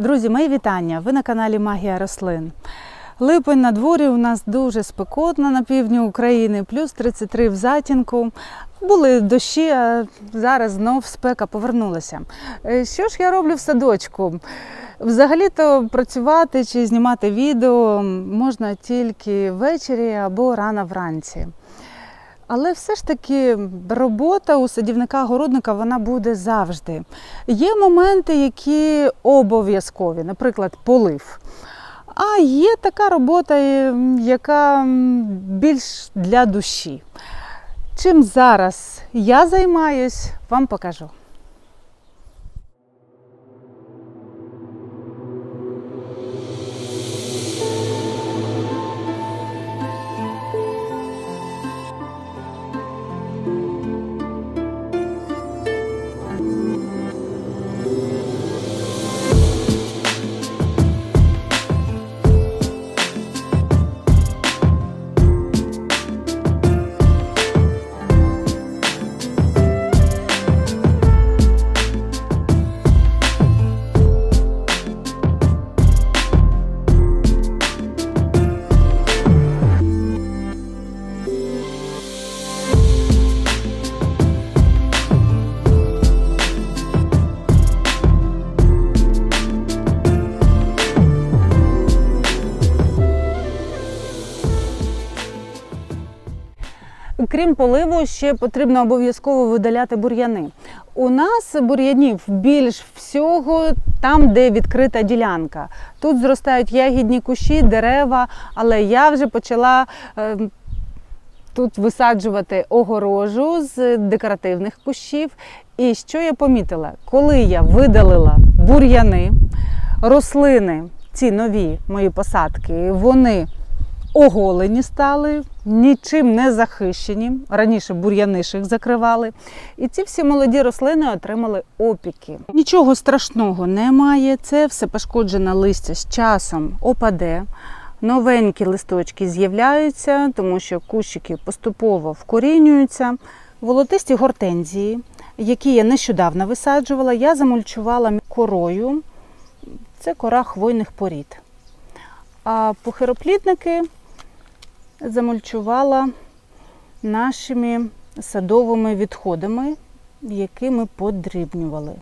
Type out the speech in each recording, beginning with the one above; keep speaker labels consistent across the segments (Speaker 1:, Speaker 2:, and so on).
Speaker 1: Друзі, мої вітання! Ви на каналі Магія рослин. Липень на дворі у нас дуже спекотно на півдні України, плюс 33 в затінку. Були дощі, а зараз знов спека повернулася. Е, Що ж я роблю в садочку? Взагалі-то працювати чи знімати відео можна тільки ввечері або рано вранці. Але все ж таки робота у садівника-городника вона буде завжди. Є моменти, які обов'язкові, наприклад, полив. А є така робота, яка більш для душі. Чим зараз я займаюсь, вам покажу. Поливу, ще потрібно обов'язково видаляти бур'яни. У нас бур'янів більш всього там, де відкрита ділянка. Тут зростають ягідні кущі, дерева, але я вже почала е, тут висаджувати огорожу з декоративних кущів. І що я помітила? Коли я видалила бур'яни, рослини, ці нові мої посадки, вони оголені стали, нічим не захищені. Раніше бур'яни закривали. І ці всі молоді рослини отримали опіки. Нічого страшного немає. Це все пошкоджене листя з часом опаде. Новенькі листочки з'являються, тому що кущики поступово вкорінюються. Волотисті гортензії, які я нещодавно висаджувала, я замульчувала корою. Це кора хвойних порід. А похироплідники замульчувала нашими садовими відходами, які ми подрібнювали.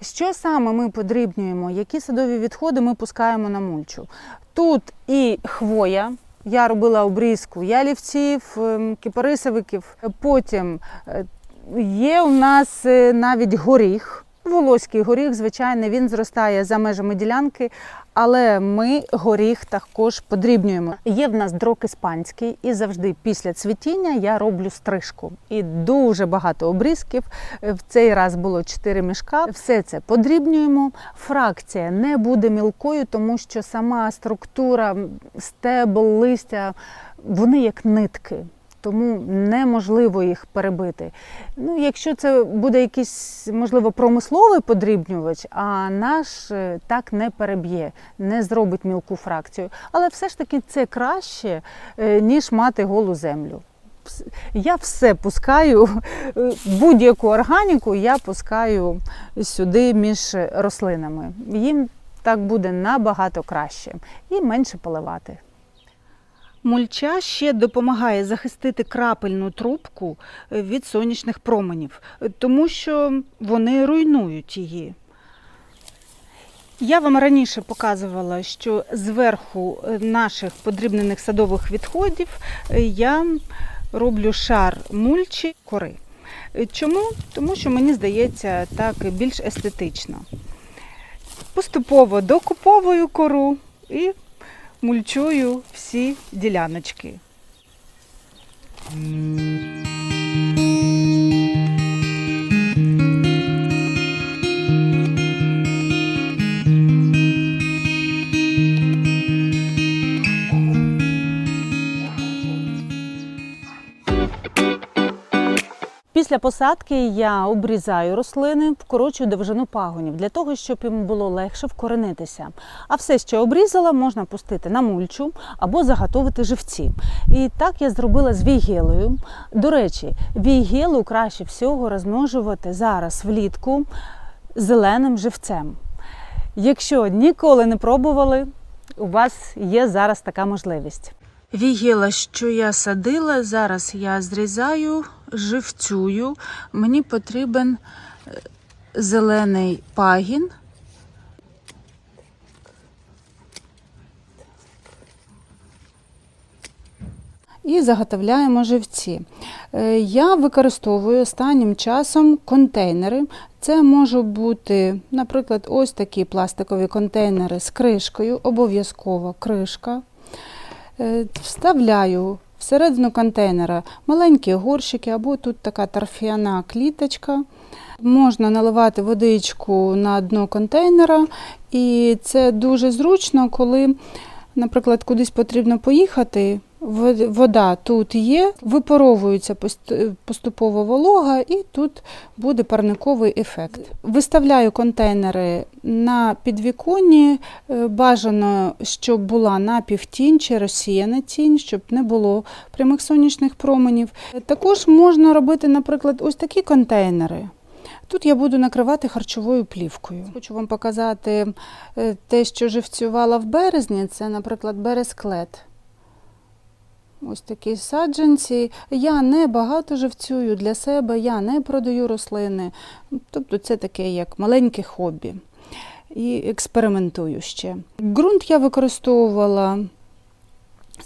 Speaker 1: Що саме ми подрібнюємо? Які садові відходи ми пускаємо на мульчу? Тут і хвоя. Я робила обрізку ялівців, ем, кипарисовиків. Потім е, є у нас е, навіть горіх. Волоський горіх, звичайно, він зростає за межами ділянки, але ми горіх також подрібнюємо. Є в нас дрок іспанський, і завжди після цвітіння я роблю стрижку. І дуже багато обрізків. В цей раз було 4 мішка. Все це подрібнюємо. Фракція не буде мілкою, тому що сама структура стебл, листя, вони як нитки тому неможливо їх перебити. Ну, Якщо це буде якийсь, можливо, промисловий подрібнювач, а наш е, так не переб'є, не зробить мілку фракцію. Але все ж таки це краще, е, ніж мати голу землю. Я все пускаю, е, будь-яку органіку я пускаю сюди між рослинами. Їм так буде набагато краще і менше поливати. Мульча ще допомагає захистити крапельну трубку е, від сонячних променів, тому що вони руйнують її. Я вам раніше показувала, що зверху е, наших подрібнених садових відходів е, я роблю шар мульчі кори. Чому? Тому що мені здається так більш естетично. Поступово докуповую кору і мульчую всі діляночки. Після посадки я обрізаю рослини, вкорочую довжину пагонів для того, щоб їм було легше вкоренитися. А все, що обрізала, можна пустити на мульчу або заготовити живці. І так я зробила з війгелою. До речі, війгелу краще всього розмножувати зараз влітку зеленим живцем. Якщо ніколи не пробували, у вас є зараз така можливість. Вігіла, що я садила, зараз я зрізаю, живцюю. Мені потрібен е, зелений пагін. І заготовляємо живці. Е, Я використовую останнім часом контейнери. Це можуть бути, наприклад, ось такі пластикові контейнери з кришкою, обов'язково кришка. Е, Вставляю всередину контейнера маленькі горщики або тут така торфяна кліточка. Можна наливати водичку на дно контейнера, і це дуже зручно, коли, наприклад, кудись потрібно поїхати. Вод- Вода тут є, випаровується поступово волога, і тут буде парниковий ефект. Виставляю контейнери на підвіконні. Е, Бажано, щоб була напівтінь чи розсіяна тінь, щоб не було прямих сонячних променів. Також можна робити, наприклад, ось такі контейнери. Тут я буду накривати харчовою плівкою. Хочу вам показати е, те, що живцювала в березні. Це, наприклад, бересклет. Ось такі саджанці. Я не багато живцюю для себе, я не продаю рослини. Тобто це таке як маленьке хобі. І експериментую ще. Ґрунт я використовувала,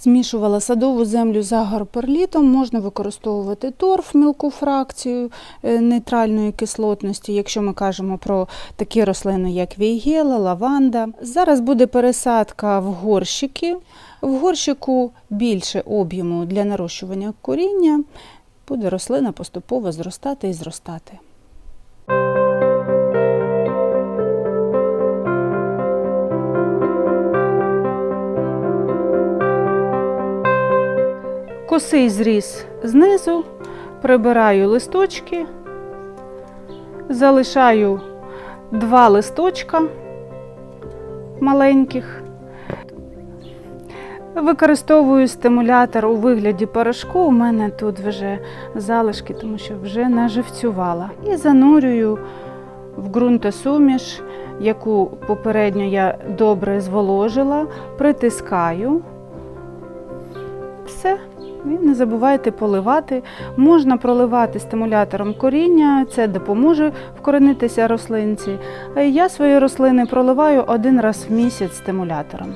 Speaker 1: змішувала садову землю з агроперлітом, можна використовувати торф, мілку фракцію е, нейтральної кислотності, якщо ми кажемо про такі рослини, як вейгела, лаванда. Зараз буде пересадка в горщики. В горщику більше об'єму для нарощування коріння. Буде рослина поступово зростати і зростати. Косий зріз знизу, прибираю листочки, залишаю два листочка маленьких. Використовую стимулятор у вигляді порошку. У мене тут вже залишки, тому що вже наживцювала. І занурюю в ґрунтосуміш, яку попередньо я добре зволожила, притискаю. Не забувайте поливати. Можна проливати стимулятором коріння, це допоможе вкоренитися рослинці. Я свої рослини проливаю один раз в місяць стимулятором.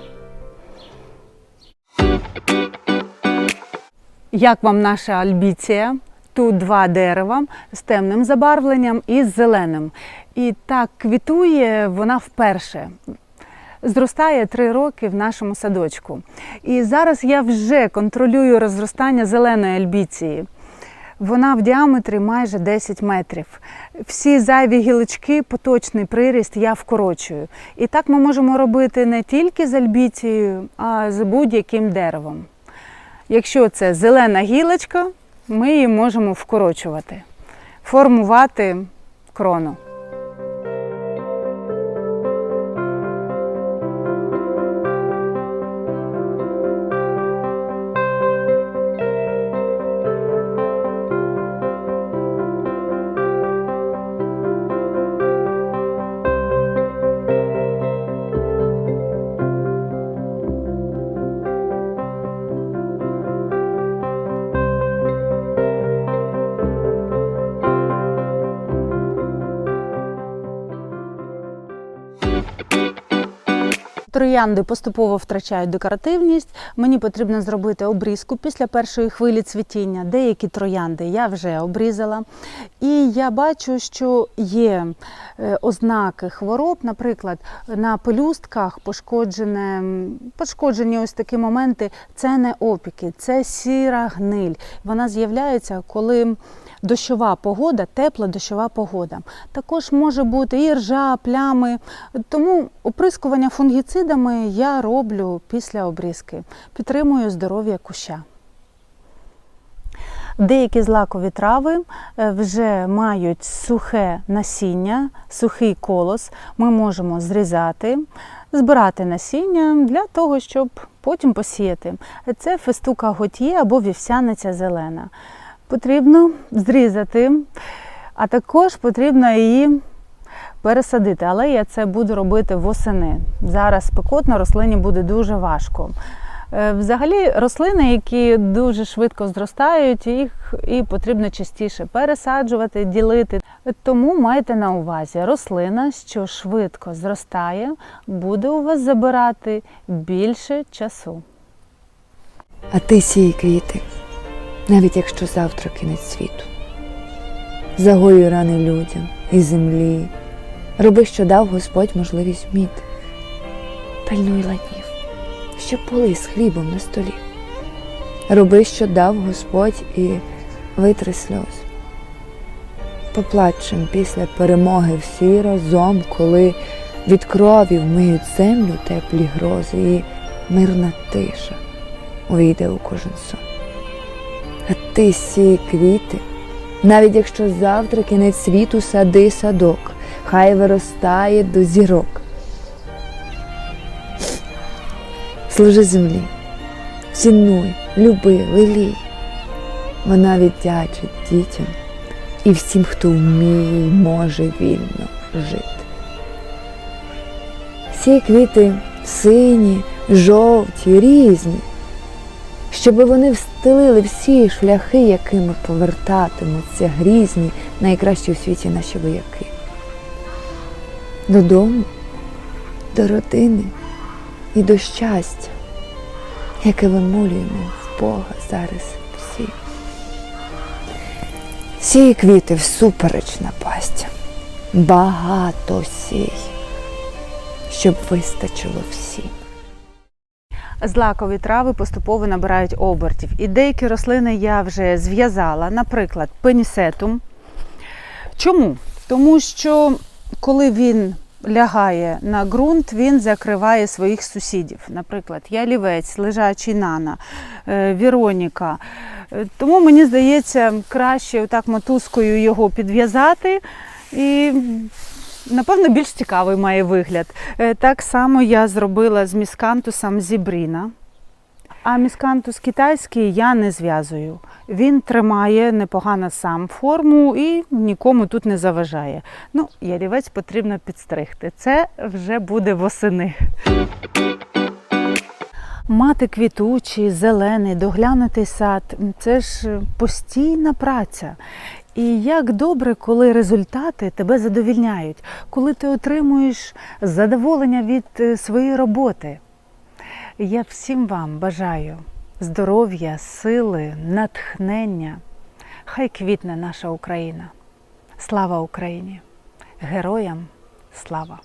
Speaker 1: Як вам наша альбіція? Тут два дерева з темним забарвленням і з зеленим. І так квітує вона вперше. Зростає три роки в нашому садочку. І зараз я вже контролюю розростання зеленої альбіції. Вона в діаметрі майже 10 метрів. Всі зайві гілочки, поточний приріст я вкорочую. І так ми можемо робити не тільки з альбіцією, а з будь-яким деревом. Якщо це зелена гілочка, ми її можемо вкорочувати, формувати крону. Троянди поступово втрачають декоративність. Мені потрібно зробити обрізку після першої хвилі цвітіння. Деякі троянди я вже обрізала. І я бачу, що є е, ознаки хвороб, наприклад, на пелюстках пошкоджені ось такі моменти. Це не опіки, це сіра гниль. Вона з'являється, коли дощова погода, тепла дощова погода. Також може бути і ржа, плями. Тому оприскування фунгіцидами я роблю після обрізки. Підтримую здоров'я куща. Деякі злакові трави е, вже мають сухе насіння, сухий колос. Ми можемо зрізати, збирати насіння для того, щоб потім посіяти. Це фестука готьє або вівсяниця зелена. Потрібно зрізати, а також потрібно її пересадити, але я це буду робити восени. Зараз спекотно рослині буде дуже важко. Е, Взагалі, рослини, які дуже швидко зростають, їх і потрібно частіше пересаджувати, ділити. Тому майте на увазі, рослина, що швидко зростає, буде у вас забирати більше часу.
Speaker 2: А ти сій квіти, навіть якщо завтра кінець світу. Загоюй рани людям і землі. Роби, що дав Господь можливість вміти. Пильнуй ладнів, щоб поли з хлібом на столі. Роби, що дав Господь, і витри сльози. Поплачем після перемоги всі разом, коли від крові вмиють землю теплі грози, і мирна тиша увійде у кожен сон. А ти сій квіти, навіть якщо завтра кінець світу сади садок, хай виростає до зірок. Служи землі, цінуй, люби, лелій. Вона віддячить дітям і всім, хто вміє й може вільно жити. Всі квіти сині, жовті, різні, щоб вони встелили всі шляхи, якими повертатимуться грізні найкращі у світі наші вояки. Додому, до родини і до щастя, яке вимолюємо в Бога зараз всі. Сій квіти всупереч напастя, багато сій, щоб вистачило всім.
Speaker 1: Злакові трави поступово набирають обертів. І деякі рослини я вже зв'язала, наприклад, пенісетум. Чому? Тому що коли він лягає на ґрунт, він закриває своїх сусідів. Наприклад, ялівець, лежачий нана, е, Віроніка. Е, Тому мені здається, краще отак мотузкою його підв'язати і. Напевно, більш цікавий має вигляд. Е, Так само я зробила з міскантусом зібріна. А міскантус китайський я не зв'язую. Він тримає непогано сам форму і нікому тут не заважає. Ну, ялівець потрібно підстригти. Це вже буде восени. Мати квітучий, зелений, доглянутий сад це ж постійна праця. І як добре, коли результати тебе задовільняють, коли ти отримуєш задоволення від е, своєї роботи. Я всім вам бажаю здоров'я, сили, натхнення. Хай квітне наша Україна. Слава Україні! Героям слава!